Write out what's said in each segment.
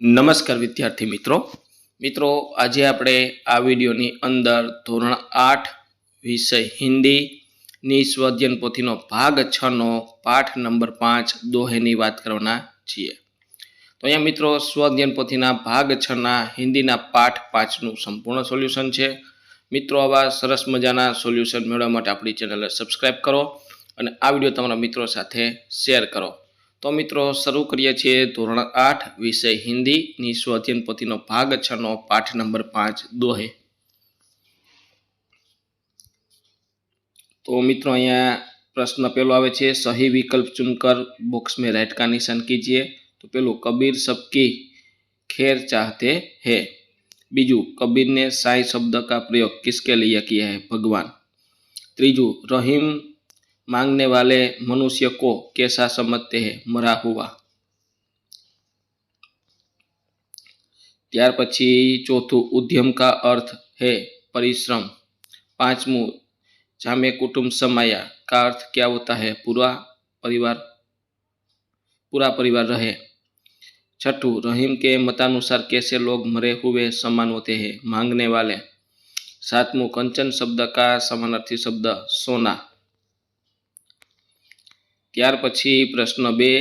નમસ્કાર વિદ્યાર્થી મિત્રો. મિત્રો, આજે આપણે આ વિડીયોની અંદર ધોરણ આઠ વિષય હિન્દીની સ્વધ્યન પોથીનો ભાગ છનો પાઠ નંબર પાંચ દોહેની વાત કરવાના છીએ. તો અહીંયા મિત્રો, સ્વધ્યન પોથીના ભાગ છના હિન્દીના પાઠ પાંચનું સંપૂર્ણ સોલ્યુશન છે. મિત્રો, આવા સરસ મજાના સોલ્યુશન મેળવવા માટે આપણી ચેનલને સબસ્ક્રાઈબ કરો અને આ વીડિયો તમારા મિત્રો સાથે શેર કરો. तो मित्रों शुरू करे धोरण आठ विषय हिंदी स्व अध्ययन पति भाग छ नो पाठ नंबर पाँच दोहे तो मित्रों प्रश्न पेलो आए थे सही विकल्प चुनकर बॉक्स में राइट का निशान कीजिए तो पेलो कबीर सबकी खैर चाहते है बीजू कबीर ने साई शब्द का प्रयोग किसके लिए किया है भगवान तीजू रहीम मांगने वाले मनुष्य को कैसा समझते हैं मरा हुआ ત્યાર પછી ચોથું ઉદ્યમ કા અર્થ है परिश्रम पांचमू जामे कुटुंब समाया का अर्थ क्या होता है पूरा परिवार पूरा परिवार रहे छठू रहीम के मतानुसार कैसे लोग मरे हुए समान होते हैं मांगने वाले सातमू कंचन शब्द का समानार्थी शब्द सोना ત્યાર પછી પ્રશ્ન બે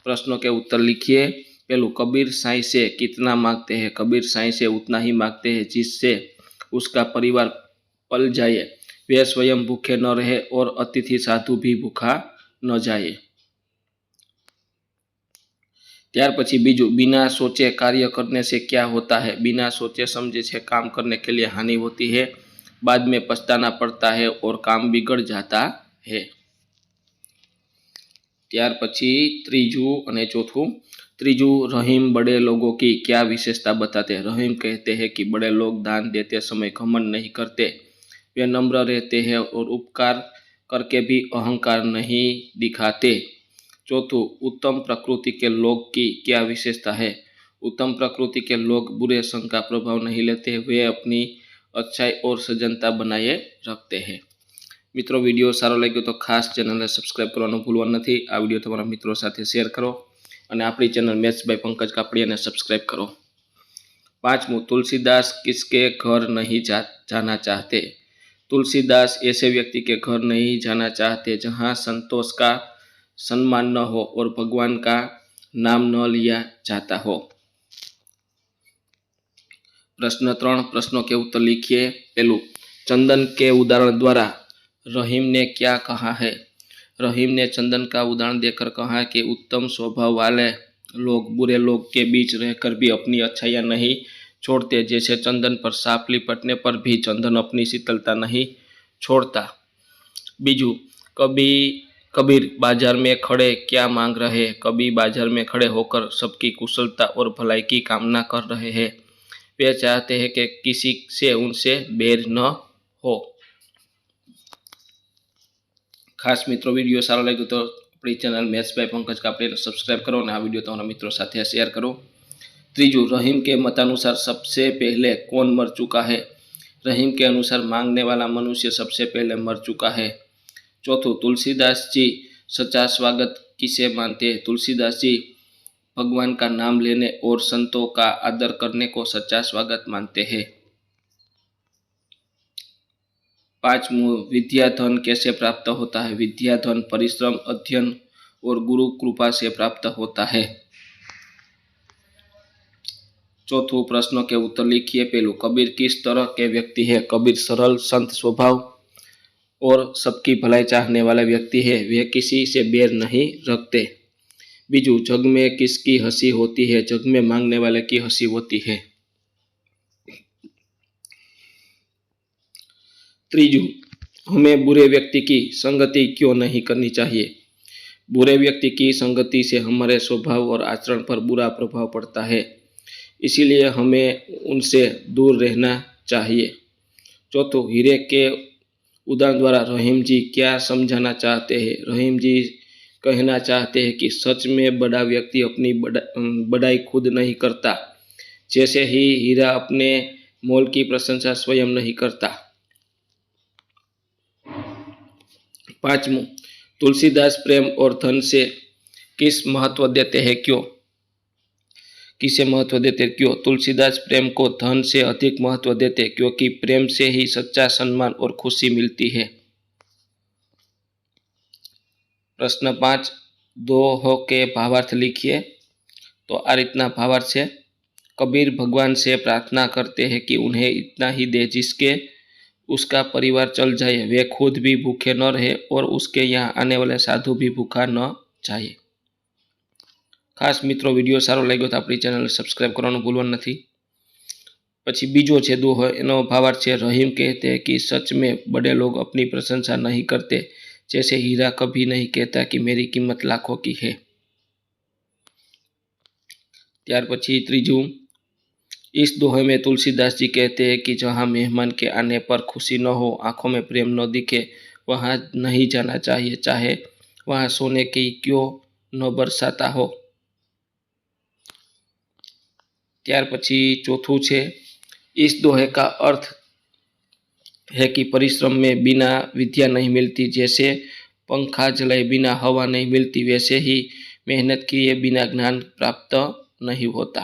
प्रश्नों के उत्तर लिखिए पहलू कबीर साई से कितना मांगते हैं कबीर साई से उतना ही मांगते हैं जिससे उसका परिवार पल जाए वे स्वयं भूखे न रहे और अतिथि साधु भी भूखा न जाए ત્યાર પછી બીજું बिना सोचे कार्य करने से क्या होता है बिना सोचे समझे से काम करने के लिए हानि होती है बाद में पछताना पड़ता है और काम बिगड़ जाता है ત્યાર પછી ત્રીજું અને ચોથું ત્રીજું रहीम बड़े लोगों की क्या विशेषता बताते हैं रहीम कहते हैं कि बड़े लोग दान देते समय घमंड नहीं करते वे नम्र रहते हैं और उपकार करके भी अहंकार नहीं दिखाते चौथों उत्तम प्रकृति के लोग की क्या विशेषता है उत्तम प्रकृति के लोग बुरे संग का प्रभाव नहीं लेते वे अपनी अच्छाई और सजनता बनाए रखते हैं મિત્રો વિડીયો સારો લાગ્યો તો ખાસ ચેનલને સબસ્ક્રાઈબ કરવાનું ભૂલવાનું નથી આ વિડીયો તમારા મિત્રો સાથે શેર કરો અને આપણી channel maths by Pankaj કાપડિયાને subscribe કરો પાંચમું तुलसीदास किसके घर नहीं जा जाना चाहते तुलसीदास ऐसे व्यक्ति के घर नहीं जाना चाहते जहाँ संतोष का सम्मान न हो और भगवान का नाम न लिया जाता हो प्रश्न त्रण प्रश्नों के उत्तर लिखिए पहलू चंदन के उदाहरण द्वारा रहीम ने क्या कहा है? रहीम ने चंदन का उदाहरण देकर कहा कि उत्तम स्वभाव वाले लोग, बुरे लोग के बीच रहकर भी अपनी अच्छाइयाँ नहीं छोड़ते। जैसे चंदन पर सांप लिपटने पर भी चंदन अपनी शीतलता नहीं छोड़ता। बीजू, कभी कबीर बाज़ार में खड़े क्या मांग रहे? कभी बाज़ार में खड़े होकर सबकी कुशलता और भलाई की कामना कर रहे हैं। वे चाहते हैं कि किसी से उनसे बैर न हो। ખાસ મિત્રો વિડીયો સારો લાગ્યો તો આપણી channel maths by Pankaj કાપડીને subscribe કરો અને આ વિડીયો તમારા મિત્રો સાથે શેર કરો ત્રીજું रहीम के मतानुसार सबसे पहले कौन मर चुका है रहीम के अनुसार मांगने वाला मनुष्य सबसे पहले मर चुका है चौथों तुलसीदास जी सच्चा स्वागत किसे मानते हैं तुलसीदास जी भगवान का नाम लेने और संतों का आदर करने को सच्चा स्वागत मानते हैं पांचवं विद्या धन कैसे प्राप्त होता है? विद्या धन परिश्रम अध्ययन और गुरु कृपा से प्राप्त होता है। चौथों प्रश्नों के उत्तर लिखिए पहलू। कबीर किस तरह के व्यक्ति है? कबीर सरल, संत स्वभाव और सबकी भलाई चाहने वाला व्यक्ति है। वे किसी से बैर नहीं रखते। बीजू, जग में किसकी हँसी होती है? जग में मांगने वाले की हँसी होती है। त्रीजू हमें बुरे व्यक्ति की संगति क्यों नहीं करनी चाहिए बुरे व्यक्ति की संगति से हमारे स्वभाव और आचरण पर बुरा प्रभाव पड़ता है इसीलिए हमें उनसे दूर रहना चाहिए चौथो हीरे के उदाहरण द्वारा रहीम जी क्या समझाना चाहते हैं रहीम जी कहना चाहते हैं कि सच में बड़ा व्यक्ति अपनी बड़ा बड़ाई खुद नहीं करता जैसे ही हीरा अपने मोल की प्रशंसा स्वयं नहीं करता पांचवं तुलसीदास प्रेम और धन से किस महत्व देते हैं क्यों? किसे महत्व देते क्यों? तुलसीदास प्रेम को धन से अधिक महत्व देते क्योंकि प्रेम से ही सच्चा सम्मान और खुशी मिलती है। प्रश्न पाँच, दो हो के भावार्थ लिखिए। तो आ रीतना भावार्थ है कबीर भगवान से प्रार्थना करते हैं कि उन्हें इतना ही दे जिसके उसका परिवार चल जाए वे खुद भी भूखे न रहे और उसके यहाँ आने वाले साधु भी भूखा न जाए ખાસ મિત્રો વિડીયો સારો લાગ્યો તો આપણી ચેનલ સબસ્ક્રાઈબ કરવાનું ભૂલવાનું નથી પછી બીજો છે દોહો એનો ભાવાર્થ છે રહીમ કહેતે कि सच में बड़े लोग अपनी प्रशंसा नहीं करते जैसे हीरा कभी नहीं कहता कि मेरी कीमत लाखों की है ત્યાર પછી ત્રીજું इस दोहे में तुलसीदास जी कहते हैं कि जहाँ मेहमान के आने पर खुशी न हो आंखों में प्रेम न दिखे वहाँ नहीं जाना चाहिए चाहे वहाँ सोने की क्यों न बरसाता हो ત્યાર પછી ચોથું છે इस दोहे का अर्थ है कि परिश्रम में बिना विद्या नहीं मिलती जैसे पंखा जलाए बिना हवा नहीं मिलती वैसे ही मेहनत किए बिना ज्ञान प्राप्त नहीं होता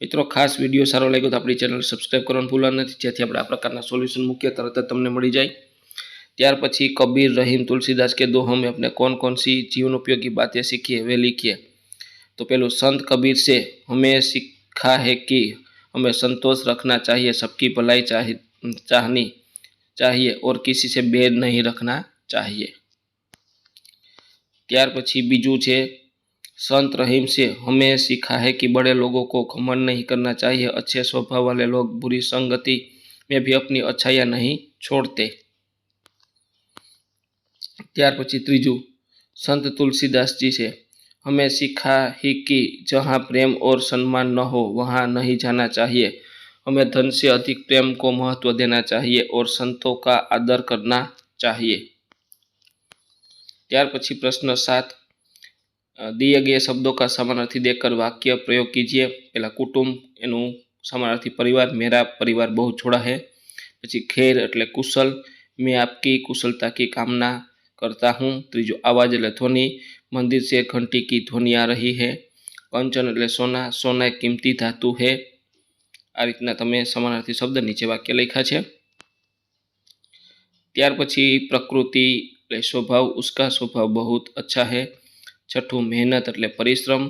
મિત્રો ખાસ વિડીયો સારો લાગ્યો તો આપણી ચેનલ સબસ્ક્રાઈબ કરવાનું ભૂલવા નથી જેથી આપણે આ પ્રકારના સોલ્યુશન મૂકીએ તરત જ તમને મળી જાય ત્યાર પછી કબીર રહીમ तुलसीदास के दो हमें अपने कौन कौन सी जीवन उपयोगी बातें सीखिए वे लिखिए तो पहलू संत कबीर से हमें सीखा है कि हमें संतोष रखना चाहिए सबकी भलाई चाह चाहनी चाहिए और किसी से भेद नहीं रखना चाहिए ત્યાર પછી બીજું છે संत रहीम से हमें सीखा है कि बड़े लोगों को घमंड नहीं करना चाहिए अच्छे स्वभाव वाले लोग बुरी संगति में भी अपनी अच्छाइयाँ नहीं छोड़ते ત્યાર પછી ત્રીજું संत तुलसीदास जी से हमें सीखा ही कि जहाँ प्रेम और सम्मान न हो वहाँ नहीं जाना चाहिए हमें धन से अधिक प्रेम को महत्व देना चाहिए और संतों का आदर करना चाहिए ત્યાર પછી પ્રશ્ન સાત दिए गए शब्दों का समानार्थी देकर वाक्य प्रयोग कीजिए पहला कुटुंब એનું સમાનાર્થી પરિવાર मेरा परिवार बहुत छोड़ा है પછી ખેર એટલે કુશલ मैं आपकी कुशलता की कामना करता हूँ ત્રીજો आवाज એટલે ધ્વનિ मंदिर से घंटी की ध्वनि आ रही है કંચન એટલે સોના સોના એક કિંમતી ધાતુ है આ રીતના તમે સમાનાર્થી શબ્દ નીચે વાક્ય લખ્યા છે ત્યાર પછી પ્રકૃતિ એટલે સ્વભાવ उसका स्वभाव बहुत अच्छा है छठू मेहनत એટલે परिश्रम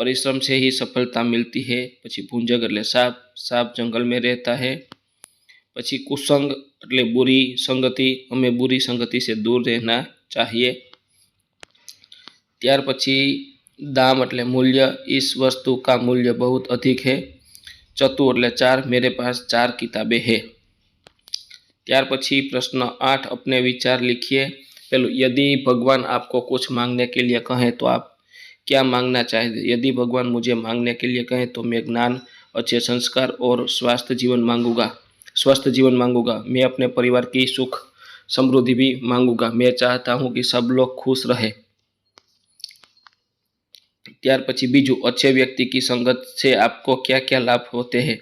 परिश्रम से ही सफलता मिलती है પછી ભૂંજક એટલે સાપ સાપ जंगल में रहता है પછી कुसंग એટલે बुरी संगति हमें बुरी संगति से दूर रहना चाहिए ત્યાર પછી दाम એટલે मूल्य इस वस्तु का मूल्य बहुत अधिक है चतु એટલે चार मेरे पास चार किताबें है ત્યાર પછી પ્રશ્ન આઠ अपने विचार लिखिए पहलू यदि भगवान आपको कुछ मांगने के लिए कहें तो आप क्या मांगना चाहेंगे यदि भगवान मुझे मांगने के लिए कहें तो मैं ज्ञान अच्छे संस्कार और स्वास्थ्य जीवन मांगूंगा स्वस्थ जीवन मांगूंगा मैं अपने परिवार की सुख समृद्धि भी मांगूंगा मैं चाहता हूँ कि सब लोग खुश रहे ત્યાર પછી બીજું अच्छे व्यक्ति की संगत से आपको क्या क्या लाभ होते हैं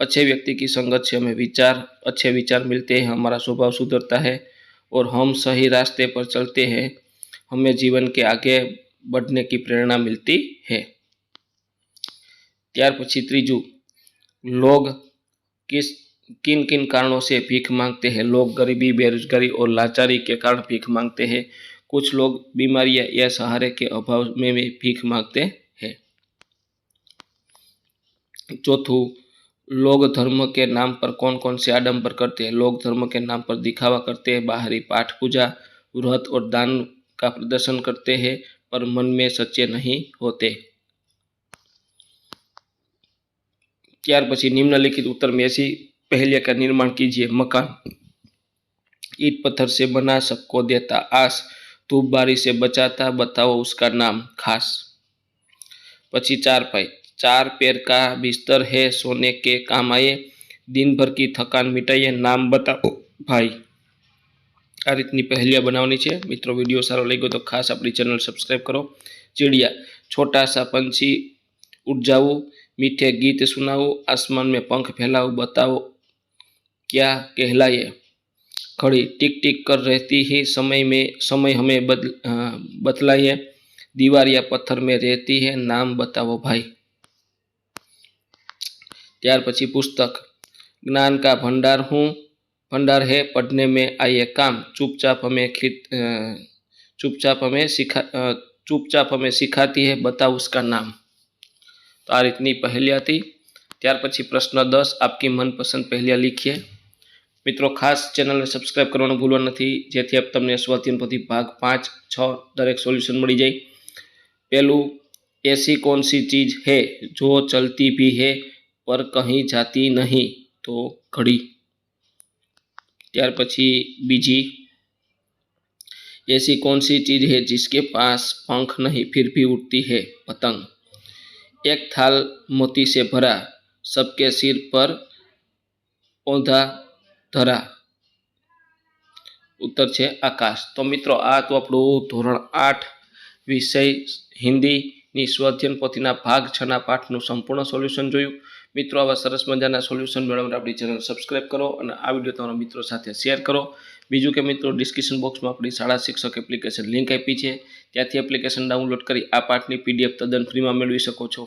अच्छे व्यक्ति की संगत से हमें विचार अच्छे विचार मिलते हैं हमारा स्वभाव सुधरता है और हम सही रास्ते पर चलते हैं हमें जीवन के आगे बढ़ने की प्रेरणा मिलती है ત્યાર પછી ત્રીજું लोग किस किन किन कारणों से भीख मांगते हैं लोग गरीबी बेरोजगारी और लाचारी के कारण भीख मांगते हैं कुछ लोग बीमारियां या सहारे के अभाव में भी भीख मांगते हैं चौथू लोग धर्म के नाम पर कौन कौन से आडंबर करते हैं लोग धर्म के नाम पर दिखावा करते हैं बाहरी पाठ पूजा व्रत और दान का प्रदर्शन करते हैं पर मन में सच्चे नहीं होते ત્યાર પછી निम्नलिखित उत्तर में ऐसी पहले का निर्माण कीजिए मकान ईट पत्थर से बना सबको देता आस धूप बारी से बचाता बताओ उसका नाम खास पची चार पाई चार पैर का बिस्तर है सोने के काम आए दिन भर की थकान मिटाइए नाम बताओ भाई આ રીતની પહેલિયા બનાવવાની છે મિત્રો વિડીયો સારો લાગ્યો તો ખાસ આપણી ચેનલ સબસ્ક્રાઈબ કરો चिड़िया छोटा सा पंछी उड़ जाओ मीठे गीत सुनाओ आसमान में पंख फैलाओ बताओ क्या कहलाए घड़ी टिक टिक कर रहती है समय में समय हमें बदल बतलाइए दीवार या पत्थर में रहती है नाम बताओ भाई ત્યાર પછી પુસ્તક ज्ञान का भंडार हूँ भंडार है पढ़ने में आए काम चुपचाप हमें खित अ, चुपचाप हमें सिखा अ, चुपचाप हमें सिखाती है बताओ उसका नाम તો આ રીતની પહેલિયા હતી ત્યાર પછી પ્રશ્ન દસ આપકી મનપસંદ પહેલિયા લીખીએ મિત્રો ખાસ ચેનલને સબસ્ક્રાઇબ કરવાનું ભૂલવા નથી જેથી આપ તમને સ્વાધ્યાયન પોથી ભાગ પાંચ છ દરેક સોલ્યુશન મળી જાય પહેલું ऐसी कौन सी चीज़ है जो चलती भी है पर कहीं जाती नहीं તો ઘડી ત્યાર પછી બીજી ऐसी कौन सी चीज़ है जिसके पास पंख नहीं फिर भी उड़ती है पतंग एक थाल मोती से भरा सबके सिर पर औंधा ધરા ઉત્તર છે આકાશ તો મિત્રો આ તો આપણું ધોરણ આઠ વિષય હિન્દીની સ્વધ્યન પોથીના ભાગ છના પાઠનું સંપૂર્ણ સોલ્યુશન જોયું મિત્રો, આવા સરસ મજાના સોલ્યુશન મેળવવા આપણી ચેનલ સબસ્ક્રાઈબ કરો અને આ વીડિયો તમારા મિત્રો સાથે શેર કરો. બીજું કે મિત્રો ડિસ્ક્રિપ્શન બોક્સમાં આપણી શાળા શિક્ષક એપ્લિકેશન લિંક આપી છે. ત્યાંથી એપ્લિકેશન ડાઉનલોડ કરી આ પાઠની પીડીએફ તદ્દન ફ્રીમાં મેળવી શકો છો.